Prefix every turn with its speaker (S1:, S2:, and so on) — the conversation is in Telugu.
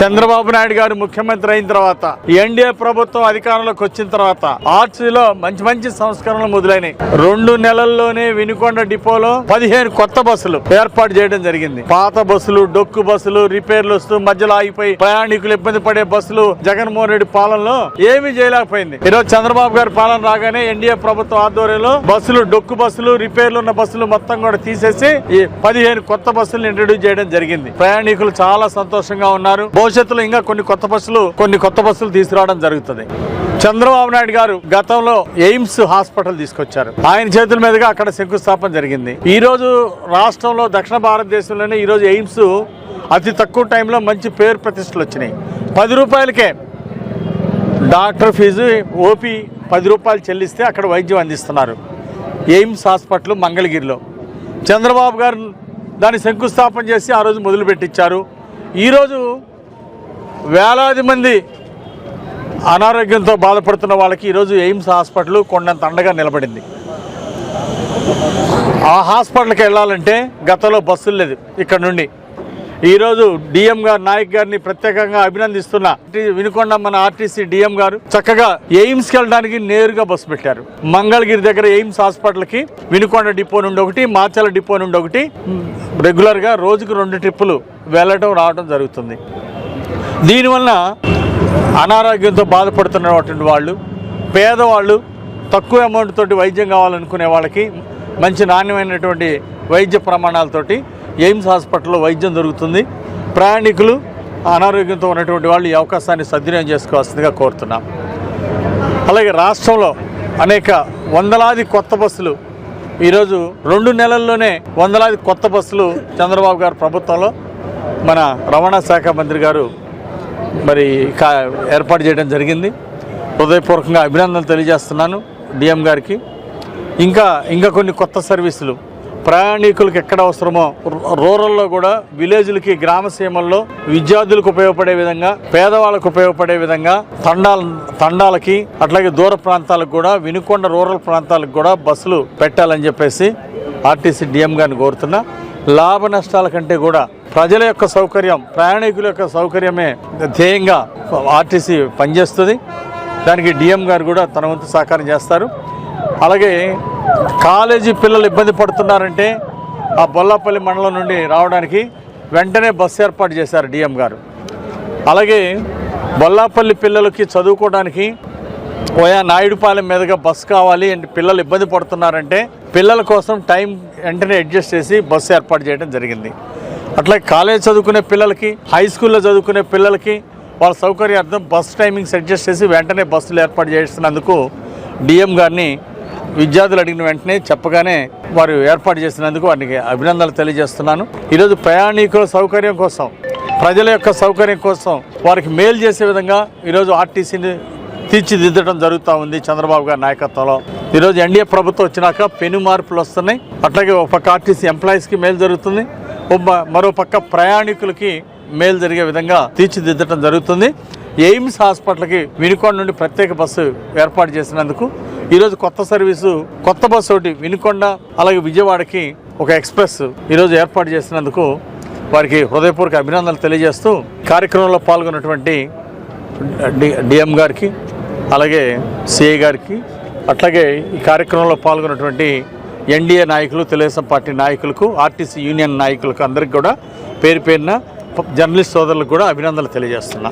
S1: చంద్రబాబు నాయుడు గారు ముఖ్యమంత్రి అయిన తర్వాత ఎన్డీఏ ప్రభుత్వం అధికారంలోకి వచ్చిన తర్వాత ఆర్ట్స్లో మంచి మంచి సంస్కరణలు మొదలైనవి రెండు నెలల్లోనే వినుకొండ డిపోలో పదిహేను కొత్త బస్సులు ఏర్పాటు చేయడం జరిగింది. పాత బస్సులు డొక్కు బస్సులు రిపేర్లు వస్తూ మధ్యలో ఆగిపోయి ప్రయాణికులు ఇబ్బంది పడే బస్సులు జగన్మోహన్ రెడ్డి పాలనలో ఏమీ చేయలేకపోయింది. ఈరోజు చంద్రబాబు గారి పాలన రాగానే ఎన్డీఏ ప్రభుత్వం ఆధ్వర్యంలో బస్సులు డొక్కు బస్సులు రిపేర్లు ఉన్న బస్సులు మొత్తం కూడా తీసేసి ఈ పదిహేను కొత్త బస్సులు ఇంట్రడ్యూస్ చేయడం జరిగింది. ప్రయాణికులు చాలా సంతోషంగా ఉన్నారు. భవిష్యత్తులో ఇంకా కొన్ని కొత్త బస్సులు కొన్ని కొత్త బస్సులు తీసుకురావడం జరుగుతుంది. చంద్రబాబు నాయుడు గారు గతంలో ఎయిమ్స్ హాస్పిటల్ తీసుకొచ్చారు. ఆయన చేతుల మీదుగా అక్కడ శంకుస్థాపన జరిగింది. ఈ రోజు రాష్ట్రంలో దక్షిణ భారతదేశంలోనే ఈ రోజు ఎయిమ్స్ అతి తక్కువ టైంలో మంచి పేరు ప్రతిష్టలు వచ్చినాయి. పది రూపాయలకే డాక్టర్ ఫీజు ఓపీ పది రూపాయలు చెల్లిస్తే అక్కడ వైద్యం అందిస్తున్నారు. ఎయిమ్స్ హాస్పిటల్ మంగళగిరిలో. చంద్రబాబు గారు దాన్ని శంకుస్థాపన చేసి ఆ రోజు మొదలుపెట్టించారు. ఈరోజు వేలాది మంది అనారోగ్యంతో బాధపడుతున్న వాళ్ళకి ఈరోజు ఎయిమ్స్ హాస్పిటల్ కొండంత అండగా నిలబడింది. ఆ హాస్పిటల్కి వెళ్ళాలంటే గతంలో బస్సులు లేదు ఇక్కడ నుండి. ఈరోజు డిఎం గారు నాయక్ గారిని ప్రత్యేకంగా అభినందిస్తున్నా వినుకొండ మన ఆర్టీసీ డిఎం గారు చక్కగా ఎయిమ్స్కి వెళ్ళడానికి నేరుగా బస్సు పెట్టారు. మంగళగిరి దగ్గర ఎయిమ్స్ హాస్పిటల్కి వినుకొండ డిపో నుండి ఒకటి మాచల డిపో నుండి ఒకటి. రెగ్యులర్గా రోజుకు రెండు ట్రిప్పులు వెళ్ళటం రావడం జరుగుతుంది. దీనివల్ల అనారోగ్యంతో బాధపడుతున్నటువంటి వాళ్ళు పేదవాళ్ళు తక్కువ అమౌంట్ తోటి వైద్యం కావాలనుకునే వాళ్ళకి మంచి నాణ్యమైనటువంటి వైద్య ప్రమాణాలతోటి ఎయిమ్స్ హాస్పిటల్లో వైద్యం దొరుకుతుంది. ప్రయాణికులు అనారోగ్యంతో ఉన్నటువంటి వాళ్ళు ఈ అవకాశాన్ని సద్వినియోగం చేసుకోవాల్సిందిగా కోరుతున్నాం. అలాగే రాష్ట్రంలో అనేక వందలాది కొత్త బస్సులు ఈరోజు రెండు నెలల్లోనే వందలాది కొత్త బస్సులు చంద్రబాబు గారు ప్రభుత్వంలో మన రవాణా శాఖ మంత్రి గారు మరి కా- ఏర్పాటు చేయడం జరిగింది. హృదయపూర్వకంగా అభినందనలు తెలియజేస్తున్నాను డిఎం గారికి. ఇంకా ఇంకా కొన్ని కొత్త సర్వీసులు. ప్రయాణికులకు ఎక్కడ అవసరమో రూ- రూరల్లో కూడా విలేజ్లకి గ్రామ సీమల్లో విద్యార్థులకు ఉపయోగపడే విధంగా పేదవాళ్ళకు ఉపయోగపడే విధంగా తండాల తండాలకి అట్లాగే దూర ప్రాంతాలకు కూడా వినుకొండ రూరల్ ప్రాంతాలకు కూడా బస్సులు పెట్టాలని చెప్పేసి ఆర్టీసీ డిఎం గారిని కోరుతున్నా. లాభ నష్టాల కంటే కూడా ప్రజల యొక్క సౌకర్యం ప్రయాణికుల యొక్క సౌకర్యమే ధ్యేయంగా ఆర్టీసీ పనిచేస్తుంది. దానికి డిఎం గారు కూడా తన వంతు సహకారం చేస్తారు. అలాగే కాలేజీ పిల్లలు ఇబ్బంది పడుతున్నారంటే ఆ బొల్లాపల్లి మండలం నుండి రావడానికి వెంటనే బస్సు ఏర్పాటు చేశారు డిఎం గారు. అలాగే బొల్లాపల్లి పిల్లలకి చదువుకోవడానికి ఓయా నాయుడుపాలెం మీదుగా బస్సు కావాలి అంటే పిల్లలు ఇబ్బంది పడుతున్నారంటే పిల్లల కోసం టైం వెంటనే అడ్జస్ట్ చేసి బస్సు ఏర్పాటు చేయడం జరిగింది. అట్లాగే కాలేజ్ చదువుకునే పిల్లలకి హై స్కూల్లో చదువుకునే పిల్లలకి వాళ్ళ సౌకర్యార్థం బస్ టైమింగ్స్ అడ్జస్ట్ చేసి వెంటనే బస్సులు ఏర్పాటు చేస్తున్నందుకు డిఎం గారిని విద్యార్థులు అడిగిన వెంటనే చెప్పగానే వారు ఏర్పాటు చేసినందుకు వారికి అభినందనలు తెలియజేస్తున్నాను. ఈరోజు ప్రయాణికుల సౌకర్యం కోసం ప్రజల యొక్క సౌకర్యం కోసం వారికి మేలు చేసే విధంగా ఈరోజు ఆర్టీసీని తీర్చిదిద్దడం జరుగుతూ ఉంది చంద్రబాబు గారి నాయకత్వంలో. ఈరోజు ఎన్డీఏ ప్రభుత్వం వచ్చినాక పెను మార్పులు వస్తున్నాయి. అట్లాగే ఒక పక్క ఆర్టీసీ ఎంప్లాయీస్కి మేలు జరుగుతుంది. మరో పక్క ప్రయాణికులకి మేలు జరిగే విధంగా తీర్చిదిద్దడం జరుగుతుంది. ఎయిమ్స్ హాస్పిటల్కి వినుకొండ నుండి ప్రత్యేక బస్సు ఏర్పాటు చేసినందుకు ఈరోజు కొత్త సర్వీసు కొత్త బస్సు ఒకటి వినుకొండ అలాగే విజయవాడకి ఒక ఎక్స్ప్రెస్ ఈరోజు ఏర్పాటు చేసినందుకు వారికి హృదయపూర్వక అభినందనలు తెలియజేస్తూ కార్యక్రమంలో పాల్గొన్నటువంటి డిఎం గారికి అలాగే సిఐ గారికి అట్లాగే ఈ కార్యక్రమంలో పాల్గొన్నటువంటి ఎన్డీఏ నాయకులు తెలుగుదేశం పార్టీ నాయకులకు ఆర్టీసీ యూనియన్ నాయకులకు అందరికి కూడా పేరు పేరున జర్నలిస్ట్ సోదరులకు కూడా అభినందనలు తెలియజేస్తున్నా.